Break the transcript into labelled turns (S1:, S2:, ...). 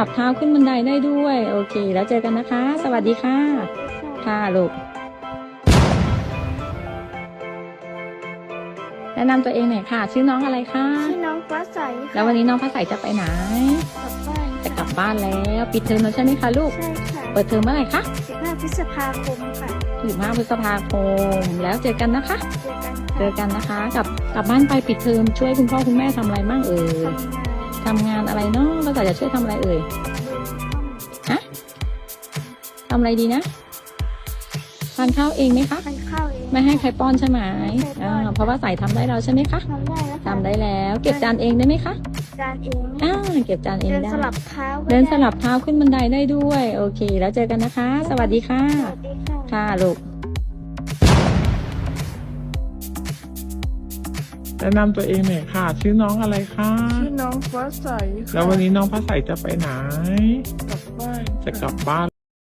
S1: ลับเท้าขึ้นบันไดได้ด้วย โอเค แล้วเจอกันนะคะ สวัสดีค่ะ ค่ะลูก แนะนำตัวเองหน่อยค่ะ ชื่อน้องอะไรคะ
S2: ชื่อน้องฟ้าใสค่ะ
S1: แล้ววันนี้น้องพระใสจะไปไหน
S2: กลับบ้าน
S1: จะกลับบ้านแล้ว ปิดเทอมแล้วใช่ไหมคะลูก
S2: ใช่ค่ะ
S1: เปิดเทอมเมื่อไหร่คะ
S2: 15พฤษภาคมค่ะ
S1: 15พฤษภาคม แล้วเจอกันนะคะ
S2: เจอกัน
S1: เจ
S2: ค่ะ
S1: อกันนะคะ กลับกลับบ้านไปปิดเทอมช่วยคุณพ่อคุณแม่ทำอะไรบ้างเอ่ย
S2: ทำงาน
S1: ทำงานอะไรเนาะก็จะช่วยทำอะไรเอ่ย
S2: ดูห้อง
S1: ทำอะไรดีนะทานข้าวเองไหมคะ
S2: ทานข้าวเอง
S1: ไม่ให้ใครป้อนใช่ไหม
S2: ไม่ให้ป้อน
S1: อ่าเพราะว่าใส่ทำได้แล้วใช่ไหมคะ
S2: ทำได้แล้วค่ะ
S1: ทำได้แล้ว เก็บจานเองได้ไหมคะ
S2: จานเอง
S1: อ่าเก็บจานเอง
S2: เดิน
S1: ได้
S2: สลับเท้าก็
S1: เดินส
S2: ไลั
S1: บเท้าขึ้นบันไดได้ด้วย โอเค แล้วเจอกันนะคะ สวัสดีค่ะ
S2: สวัสดีค่ะ
S1: ค่ะลูก
S3: แนะนำตัวเองหน่อยค่ะ ชื่อน้องอะไรคะ
S4: ชื่อน้องฟ้าใสค่ะ
S3: แล้ววันนี้น้องพระใสจะไปไหน
S4: กลับบ้าน
S3: จะกลับบ้าน